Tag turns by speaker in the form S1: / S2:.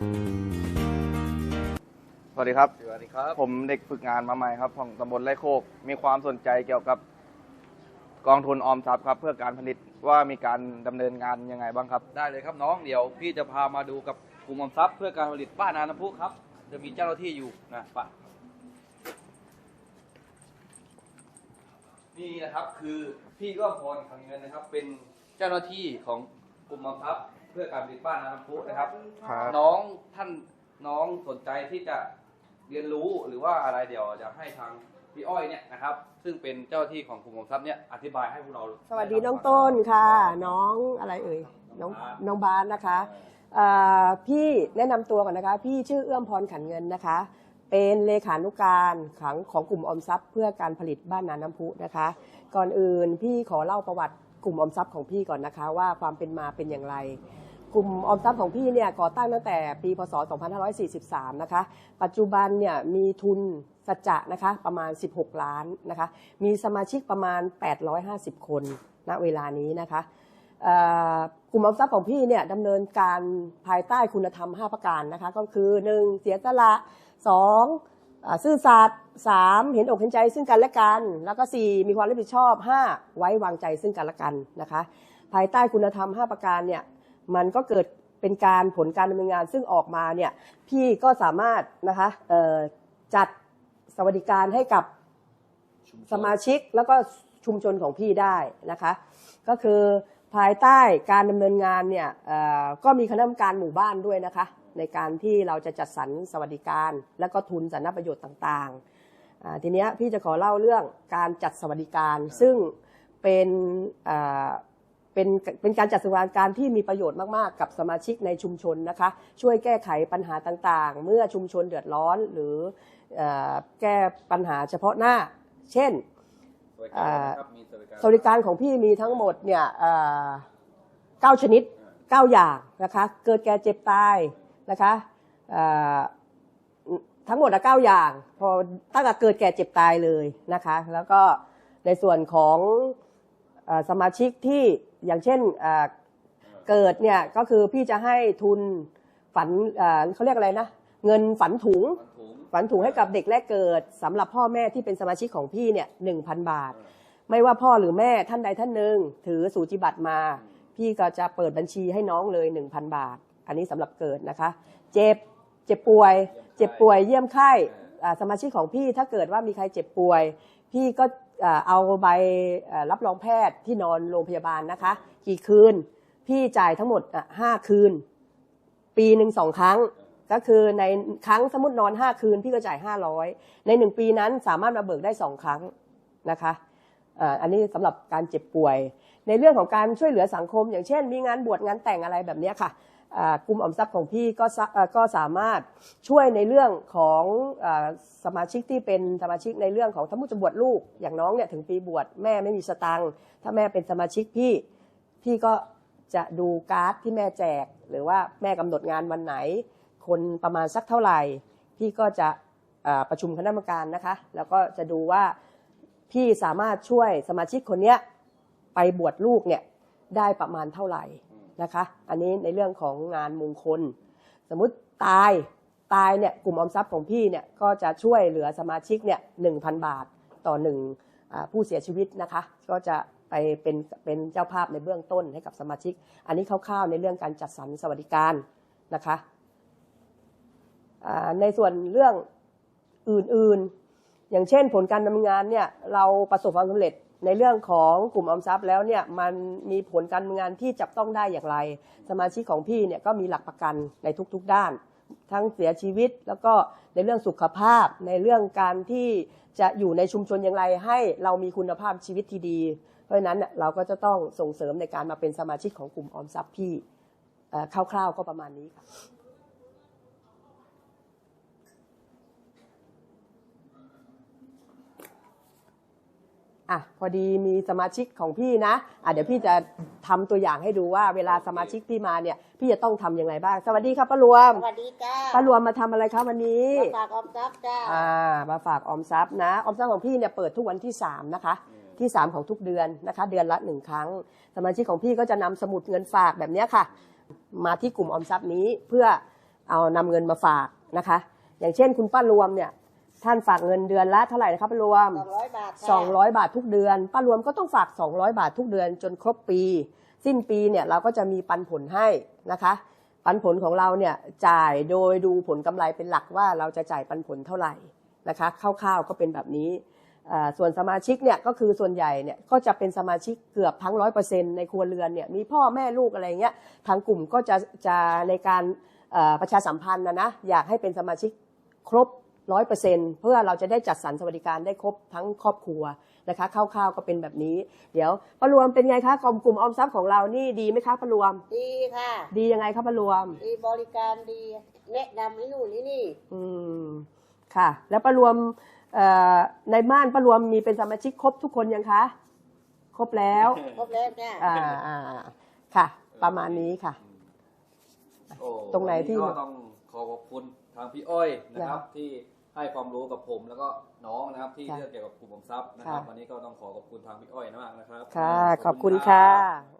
S1: สวัสดีครับ
S2: สวัสดีครับ
S1: ผมเด็กฝึกงานมาใหม่ครับ ของตำบลไร่โคก มีความสนใจเกี่ยวกับกองทุนออมทรัพย์ครับ เพื่อการผลิตว่ามีการดำเนินงานยังไงบ้างครับ
S2: ได้เลยครับน้องเดี๋ยว พี่จะพามาดูกับกลุ่มออมทรัพย์เพื่อการผลิตป้านาน้ำพุครับ จะมีเจ้าหน้าที่อยู่นะป้านี่นะครับคือพี่ก็พรขังเงินนะครับ เป็นเจ้าหน้าที่ของกลุ่มออมทรัพย์ เพื่อการผลิตป้านาน้ำพุนะครับ
S1: ครับ
S2: น้องท่านน้องสนใจที่จะเรียนรู้หรือว่าอะไรเดี๋ยวจะให้ทางพี่อ้อยเนี่ยนะครับ ซึ่งเป็นเจ้าหน้าที่ของกลุ่มออมทรัพย์เนี่ยอธิบายให้พวกเรา
S3: สวัสดีน้องต้นค่ะ น้องอะไรเอ่ยน้องน้องบาสนะคะเอ่อพี่แนะนำตัวก่อนนะคะ พี่ชื่อเอื้อมพรขันเงินนะคะ เป็นเลขานุการขังของกลุ่มออมทรัพย์ เพื่อการผลิตบ้านนาน้ำพุนะคะ ก่อนอื่นพี่ขอเล่าประวัติ กลุ่มออมทรัพย์ของพี่ก่อนนะคะ ว่าความเป็นมาเป็นอย่างไร กลุ่มออมทรัพย์ของพี่เนี่ยก่อตั้งตั้งแต่ปีพศ 2543 นะคะ ปัจจุบันเนี่ยมีทุนสัจจะนะคะประมาณ 16 ล้านนะคะ มีสมาชิกประมาณ 850 คนณเวลานี้นะคะกลุ่มออมทรัพย์ของพี่เนี่ยดำเนินการภายใต้คุณธรรม 5 ประการนะคะ ก็คือ 1. เสียสละ2อ่า ซื่อสัตย์ 3. เห็นอกเห็นใจซึ่งกันและกัน แล้วก็ 4. มีความรับผิดชอบ 5. ไว้วางใจซึ่งกันและกันนะคะ ภายใต้คุณธรรม5ประการเนี่ยมันก็เกิดเป็นการผลการดำเนินงานซึ่งออกมาเนี่ยพี่ก็สามารถนะคะเอ่อจัดสวัสดิการให้กับสมาชิกแล้วก็ชุมชนของพี่ได้นะคะ ก็คือภายใต้การดำเนินงานเนี่ยเอ่อก็มีคณะกรรมการหมู่บ้านด้วยนะคะ ในการที่เราจะจัดสรรสวัสดิการ และก็ทุนสาธารณประโยชน์ต่างๆ ทีนี้พี่จะขอเล่าเรื่องการจัดสวัสดิการ ซึ่งเป็นเป็นเป็นการจัดสวัสดิการที่มีประโยชน์มากๆ กับสมาชิกในชุมชนนะคะ ช่วยแก้ไขปัญหาต่างๆ เมื่อชุมชนเดือดร้อนหรืออแก้ปัญหาเฉพาะหน้า เช่น
S2: สวัสดิการ
S3: ของพี่มีทั้งหมดเนี่ยเอ่อเก้าชนิดเก้าอย่างนะคะ เกิดแก่เจ็บตาย นะคะเอ่อทั้งหมดอะเก้าอย่าง พอตั้งแต่เกิดแก่เจ็บตายเลยนะคะ แล้วก็ในส่วนของเออสมาชิกที่อย่างเช่นเอ่อเกิดเนี่ยก็คือพี่จะให้ทุนฝันเอ่อเขาเรียกอะไรนะเงินฝันถุง
S2: มันถุง
S3: ฝันถุงให้กับเด็กแรกเกิดสำหรับพ่อแม่ที่เป็นสมาชิกของพี่เนี่ยหนึ่งพันบาท ไม่ว่าพ่อหรือแม่ท่านใดท่านหนึ่งถือสูจิบัตรมา พี่ก็จะเปิดบัญชีให้น้องเลย1,000บาท อันนี้สำหรับเกิดนะคะ เจ็บ เจ็บป่วย เจ็บป่วยเยี่ยมไข้สมาชิกของพี่ถ้าเกิดว่ามีใครเจ็บป่วย พี่ก็เอาใบรับรองแพทย์ที่นอนโรงพยาบาลนะคะ กี่คืน พี่จ่ายทั้งหมดอะห้าคืน ปีหนึ่งสองครั้งก็คือในครั้งสมมตินอน 5 คืน พี่ก็จ่าย 500 ใน 1 ปีนั้นสามารถมาเบิกได้ 2 ครั้งนะคะอันนี้สำหรับการเจ็บป่วย ในเรื่องของการช่วยเหลือสังคม อย่างเช่น มีงานบวชงานแต่งอะไรแบบนี้ค่ะ กลุ่มออมทรัพย์ของพี่ก็สะเอ่อก็สามารถช่วยในเรื่องของอสมาชิกที่เป็นสมาชิกในเรื่องของสมมติจะบวชลูกอย่างน้องเนี่ยถึงปีบวชแม่ไม่มีสตังค์ถ้าแม่เป็นสมาชิกพี่พี่ก็จะดูการ์ดที่แม่แจก หรือว่าแม่กำหนดงานวันไหน คนประมาณสักเท่าไหร่ พี่ก็จะประชุมคณะกรรมการนะคะ แล้วก็จะดูว่าพี่สามารถช่วยสมาชิกคนเนี้ยไปบวชลูกเนี่ยได้ประมาณเท่าไหร่ นะคะ อันนี้ในเรื่องของงานมงคล สมมุติตายตายเนี่ยกลุ่มออมทรัพย์ของพี่เนี่ยก็จะช่วยเหลือสมาชิกเนี่ยหนึ่งพันบาทต่อหนึ่งผู้เสียชีวิตนะคะ ก็จะไปเป็นเป็นเจ้าภาพในเบื้องต้นให้กับสมาชิก อันนี้คร่าวๆในเรื่องการจัดสรรสวัสดิการนะคะในส่วนเรื่องอื่นๆ อย่างเช่นผลการดำเนินงานเนี่ยเราประสบความสำเร็จ ในเรื่องของกลุ่มออมทรัพย์แล้วเนี่ยมันมีผลการเนินงานที่จับต้องได้อย่างไร สมาชิกของพี่เนี่ยก็มีหลักประกันในทุกๆด้าน ทั้งเสียชีวิตแล้วก็ในเรื่องสุขภาพ ในเรื่องการที่จะอยู่ในชุมชนอย่างไร ให้เรามีคุณภาพชีวิตที่ดี เพราะฉะนั้นเราก็จะต้องส่งเสริมในการมาเป็นสมาชิกของกลุ่มออมทรัพย์พี่คร่าวๆก็ประมาณนี้ค่ะ อะพอดีมีสมาชิกของพี่นะอะเดี๋ยวพี่จะทำตัวอย่างให้ดูว่าเวลาสมาชิกพี่มาเนี่ย พี่จะต้องทำอย่างไรบ้าง สวัสดีครับป้ารวม
S4: สวัสดีจ้า
S3: ป้ารวมมาทำอะไรครับวันนี้
S4: มาฝากออมทรัพย์จ้า
S3: อ่ามาฝากออมทรัพย์นะออมทรัพย์ของพี่เนี่ยเปิดทุกวันที่ 3 นะคะ ที่ 3 ของทุกเดือนนะคะ เดือนละหนึ่งครั้ง สมาชิกของพี่ก็จะนำสมุดเงินฝากแบบเนี้ยค่ะ มาที่กลุ่มออมทรัพย์นี้เพื่อเอานำเงินมาฝากนะคะ อย่างเช่นคุณป้ารวมเนี่ย ท่านฝากเงินเดือนละเท่าไหร่นะครับป้ารวม
S4: สองร้อยบาทค่ะ
S3: 200 บาททุกเดือนป้ารวมก็ต้องฝาก 200 บาททุกเดือนจนครบปี สิ้นปีเนี่ยเราก็จะมีปันผลให้นะคะ ปันผลของเราเนี่ยจ่ายโดยดูผลกำไรเป็นหลักว่าเราจะจ่ายปันผลเท่าไหร่นะคะคร่าวๆก็เป็นแบบนี้อ่าส่วนสมาชิกเนี่ยก็คือส่วนใหญ่เนี่ยก็จะเป็นสมาชิกเกือบทั้งร้อยเปอร์เซ็นต์ในครัวเรือนเนี่ยมีพ่อแม่ลูกอะไรเงี้ยทางกลุ่มก็จะจะในการเอ่อประชาสัมพันธ์นะนะอยากให้เป็นสมาชิกครบ ร้อยเปอร์เซ็นต์เพื่อเราจะได้จัดสรรสวัสดิการได้ครบทั้งครอบครัวนะคะคร่าวๆก็เป็นแบบนี้ เดี๋ยวประรวมเป็นไงคะกลุ่มกลุ่มออมทรัพย์ของเรานี่ดีไหมคะประรวม
S4: ดีค่ะ
S3: ดียังไงคะประรวม
S4: ดีบริการดีแนะนำให้นู่นนี่นี่
S3: อืมค่ะ แล้วประรวมเอ่อในบ้านประรวมมีเป็นสมาชิกครบทุกคนยังคะครบแล้ว
S4: ครบแล้วเนี่ย
S3: อ่าอ่าค่ะ ประมาณนี้ค่ะ
S2: โอ้
S3: ตรงไหนที่
S2: วัก็ต้อง ขอขอบคุณทางพี่อ้อยนะครับ
S3: ค่ะ
S2: ที่ให้ความรู้กับผมแล้วก็น้องนะครับ ที่
S3: ค่ะ
S2: เรื่องเกี่ยวกับกลุ่มออมทรัพย์นะครับ
S3: ค่ะ
S2: วันนี้ก็ต้องขอขอบคุณทางพี่อ้อยมากนะครับ
S3: ค่ะ
S2: รั
S3: ขอบคุณค่ะ